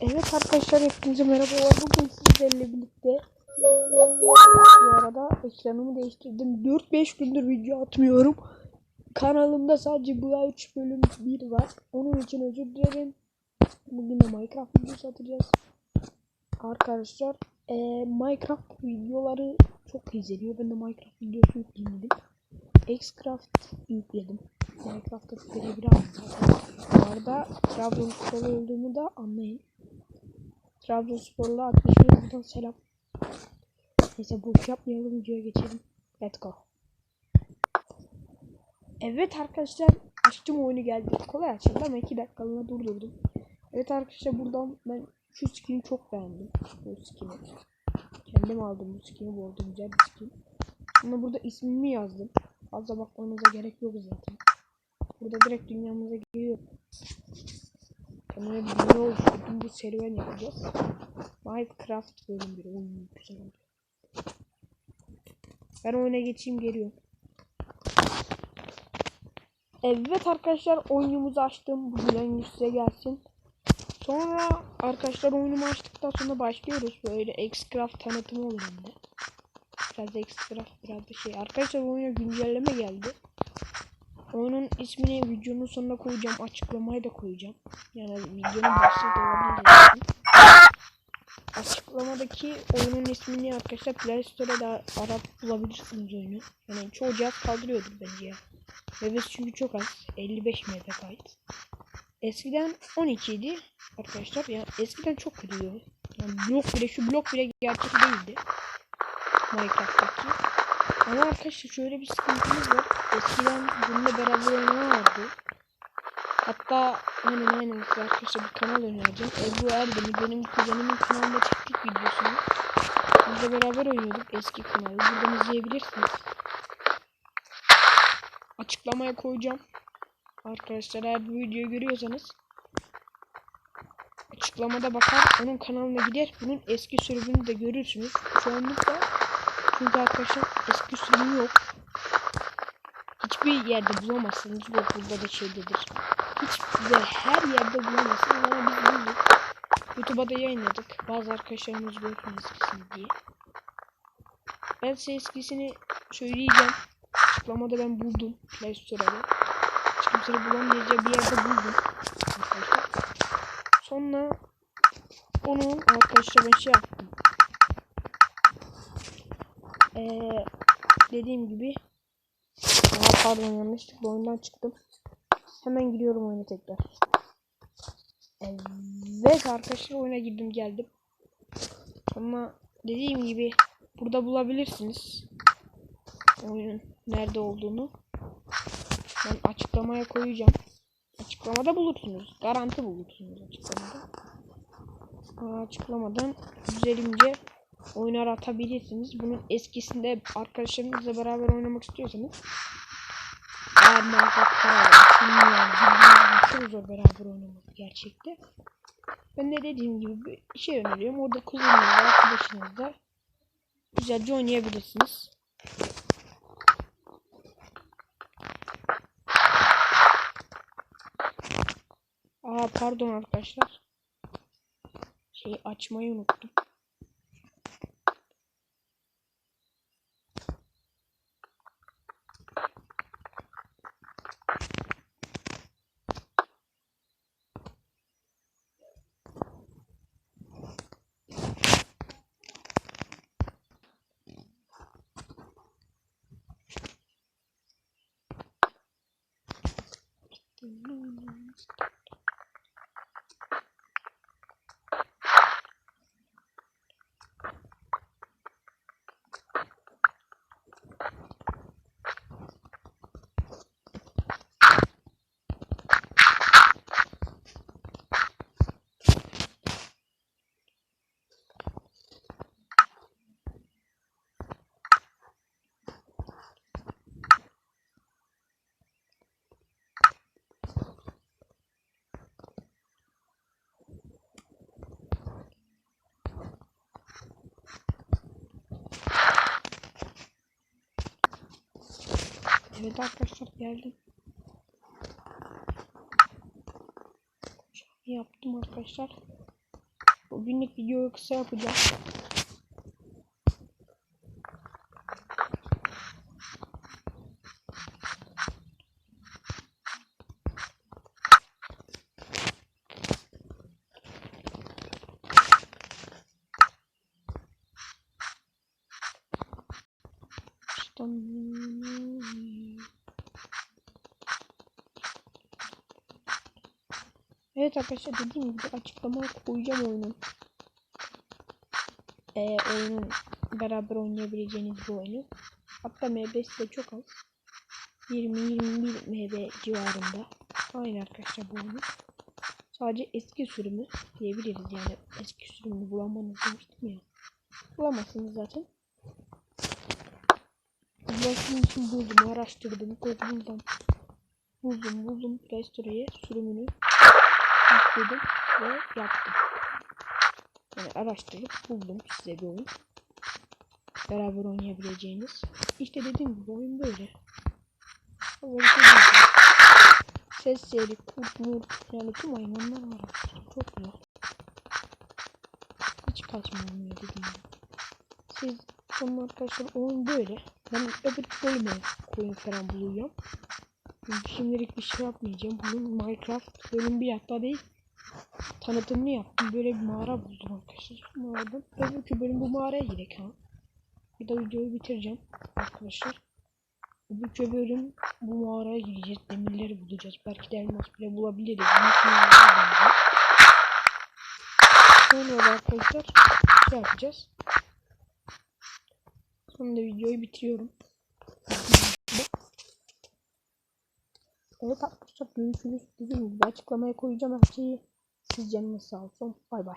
Evet arkadaşlar hepinize merhabalar. Bugün sizlerle birlikte bu arada ekranımı değiştirdim. 4-5 gündür video atmıyorum. Kanalımda sadece bu 3 bölüm 1 var. Onun için özür dilerim. Bugün de Minecraft videosu atacağız. Arkadaşlar eee, Minecraft videoları çok izleniyor. Ben de Minecraft videosu yükledim. Xcraft yükledim. Minecraft'ta bir aldım zaten. Bu arada Trabzonsporlu olduğumu da anlayın. Trabzonsporlu 61 buradan selam. Neyse boş yapmayalım videoya geçelim. Let's go. Evet arkadaşlar açtım oyunu geldi. Kolay açıldı ama 2 dakikalığına durdurdum. Evet arkadaşlar buradan ben şu skin'i çok beğendim. Bu skin'i. Kendim aldım bu skin'i. Bu arada güzel bir skin. Sonra burada ismimi yazdım. Fazla bakmanıza gerek yok zaten. Burada direkt dünyamıza giriyor. Kendime bir dünya oluşturdum. Bu serüven yapacağız. Minecraft bölüm 1. Oy güzel oldu. Ben oyuna geçeyim geliyorum. Evet arkadaşlar oyunumuzu açtım. Bu gülen yüz size gelsin. Sonra arkadaşlar oyunumu açtıktan sonra başlıyoruz. Böyle Xcraft tanıtımı olur hem de. Biraz Xcraft biraz da şey. Arkadaşlar oyuna güncelleme geldi. Oyunun ismini videonun sonuna koyacağım. Açıklamayı da koyacağım. Yani videonun başlığı da. Açıklamadaki oyunun ismini arkadaşlar Play Store'da da arap bulabilirsiniz oyunu. Yani çoğu cihaz kaldırıyordur bence ya. Bebes çünkü çok az. 55 MB. Eskiden 12 idi arkadaşlar. Yani eskiden çok kötüydü. Yani blok bile şu blok bile gerçek değildi. Minecraft'taki. Ama arkadaşlar şöyle bir sıkıntımız var. Eskiden bununla beraber oynama vardı. Hatta aynen aynen arkadaşlar bir kanal önereceğim. Ebru Erdem'i benim kuzenimin kanalında çektik videosunu. Bizle beraber oynuyorduk eski kanalı. Buradan izleyebilirsiniz. Açıklamaya koyacağım. Arkadaşlar eğer bu videoyu görüyorsanız açıklamada bakar onun kanalına gider. Bunun eski sürümünü de görürsünüz. Çoğunlukla çünkü arkadaşlar eski sürümü yok. Hiçbir yerde bulamazsınız. Google'da da şeydedir. Hiç ve her yerde bulamazsınız ama biz bulduk. YouTube'a da yayınladık. Bazı arkadaşlarımız görmüyor eskisini diye. Ben size eskisini söyleyeceğim. Açıklamada ben buldum. Play Store'da. Hiç kimsenin bulamayacağı bir yerde buldum. Arkadaşlar. Sonra onu arkadaşlar ben şey yaptım. Ee, dediğim gibi Aa, pardon yanlışlıkla oyundan çıktım. Hemen giriyorum oyuna tekrar. Evet arkadaşlar oyuna girdim geldim. Ama dediğim gibi burada bulabilirsiniz. Oyunun nerede olduğunu. Ben açıklamaya koyacağım. Açıklamada bulursunuz. Garanti bulursunuz açıklamada. Aa, açıklamadan güzelimce oyunlar atabilirsiniz. Bunun eskisinde arkadaşlarınızla beraber oynamak istiyorsanız eğer çok zor beraber oynamak gerçekte. Ben de dediğim gibi bir şey öneriyorum. Orada kuzeninizle, arkadaşınızla güzelce oynayabilirsiniz. Aa pardon arkadaşlar. Şey açmayı unuttum. Dulu. Evet arkadaşlar geldim. Şöyle yaptım arkadaşlar. Bugünlük videoyu kısa yapacağım. Evet arkadaşlar dediğim gibi açıklamaya koyacağım oyunun. Ee, oyunun beraber oynayabileceğiniz bir oyunu. Hatta MB'si de çok az. 20-21 MB civarında. Aynı arkadaşlar bu oyunu. Sadece eski sürümü diyebiliriz yani. Eski sürümünü bulamanız demiştim ya. Bulamazsınız zaten. Şunun için buldum, araştırdım, Google'dan buldum, buldum Play sürümünü yükledim ve yaptım. Yani araştırıp buldum size bir oyun. Beraber oynayabileceğiniz. İşte dediğim gibi oyun böyle. Böyle şey. Ses seri, kurt, murt yani tüm hayvanlar var. Çok güzel. Hiç kaçma olmuyor dediğim gibi. Siz onun arkadaşlar oyun böyle. Ben öbür bölüme koyun falan buluyorum. Şimdilik bir şey yapmayacağım. Bunun Minecraft bölüm bir hatta değil. Tanıtımını yaptım. Böyle bir mağara buldum arkadaşlar. Mağaradan. Öbürkü bölüm bu mağaraya girek ha. Bir de videoyu bitireceğim arkadaşlar. Öbürkü bölüm bu mağaraya gireceğiz. Demirleri bulacağız. Belki de elmas bile bulabiliriz. Sonra da arkadaşlar şey yapacağız. Sonra da videoyu bitiriyorum. Evet arkadaşlar görüşürüz. Gibi açıklamaya koyacağım her şeyi. Siz canınız sağ olsun. Bay bay.